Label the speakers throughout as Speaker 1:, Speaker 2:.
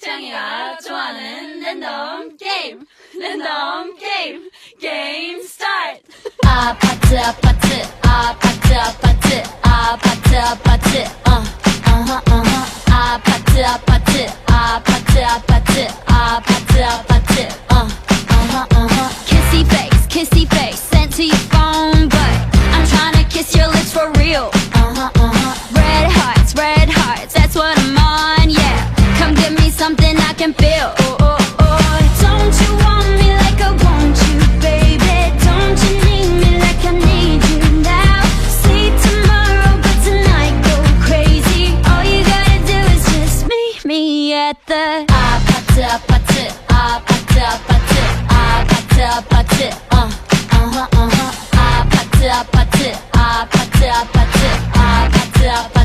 Speaker 1: 창이가 좋아하는 랜덤 게임 랜덤 게임 게임 스타트
Speaker 2: 아파트 아파트 아파트 아파트 아파트 아파트 어 어허 어허 아파트 아파트 아파트 아파트 아파트 아파트 어 어허 어허 kissy face kissy face sent to your the 아파트 아파트 아파트 아파트 아파트 아파트 어 어허 어허 아파트 아파트 아파트 아파트 아파트 아파트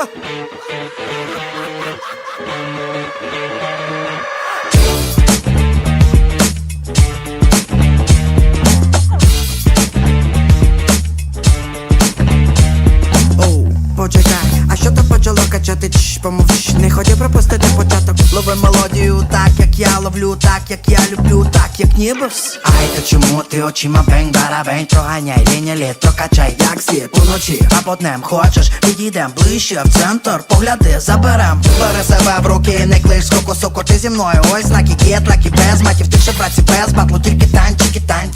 Speaker 3: ハ ハ я ловлю, так як я люблю, так як ніби вс. Ай, то чому ти очима бень, барабень, проганяй, лінія літ, прокачай, як світ уночі, або днем хочеш, підійдем ближче в центр, погляди, заберем. Бери себе в руки, не клиш, скоко, соко, ти зі мною, ось знаки кіт, лаки без матів, ти ще без батлу, тільки танчики, танчики.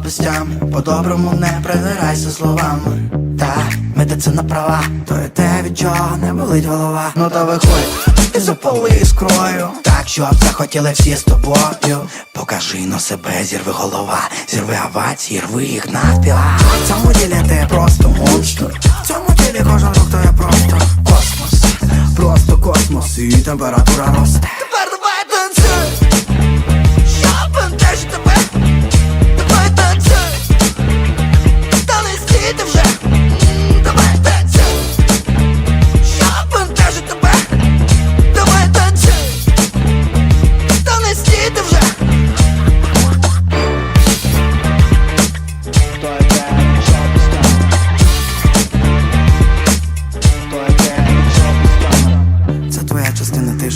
Speaker 3: Тям По-доброму не придирайся словами. Та медицина права То йде від чого не болить голова. Ну то виходь і запали іскрою. Так, щоб захотіли всі з тобою. Покажи на себе, зірви голова Зірви авації, рви їх навпіл В цьому ділі ти просто монстр. В цьому ділі кожен рух то є просто. Космос. Просто космос. І температура росте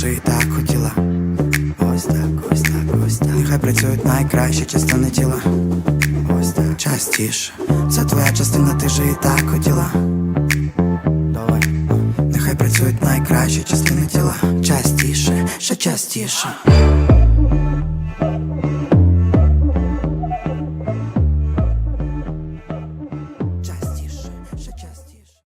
Speaker 3: частина, ти же і так хотіла. Ось так, ось так, ось так. Нехай працюють найкращі частини тіла. Ось так, частіше. Це твоя частина, ти же і так хотіла. Давай. Нехай працюють найкращі частини тіла. Частіше, ще частіше. Частіше, ще частіше.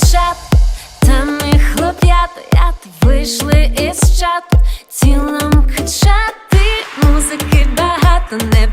Speaker 2: Дівчат, та ми хлоп'ята вийшли із чату, цілом качати, музики багато не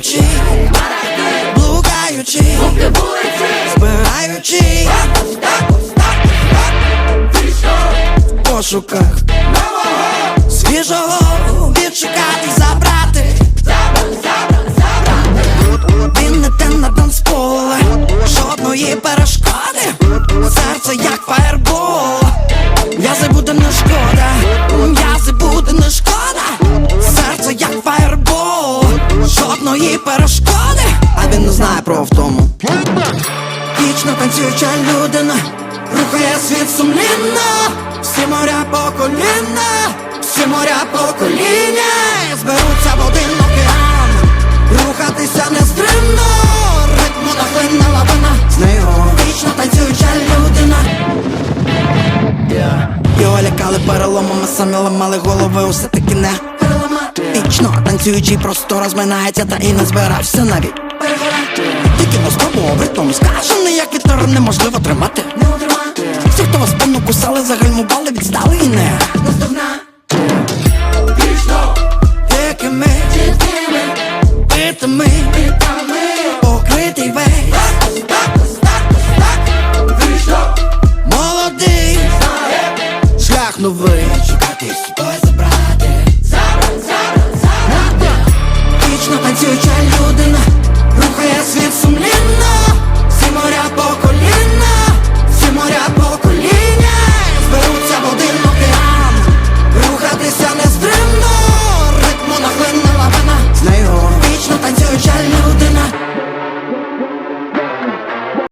Speaker 3: Танцюючи, блукаючи, збираючи в пошуках свіжого відшукати, забрати. Він не те на танцполе, жодної перешкоди, серце як фаербол. М'язи буде не жодної перешкоди, а він не знає про втому. Вічно танцююча людина, рухає світ сумлінно, всі моря по коліна, всі моря по коліна, зберуться в один океан, рухатися нестримно, ритму нахлинна лавина, з нею вічно танцююча людина. Його лякали переломами, самі ламали голови, усе таки не переламати танцюючи, просто розминається, та і не збирався навіть. Перегорати Тільки поспробував обритом скажений, як вітер неможливо тримати. Всі, хто вас пану кусали, відстали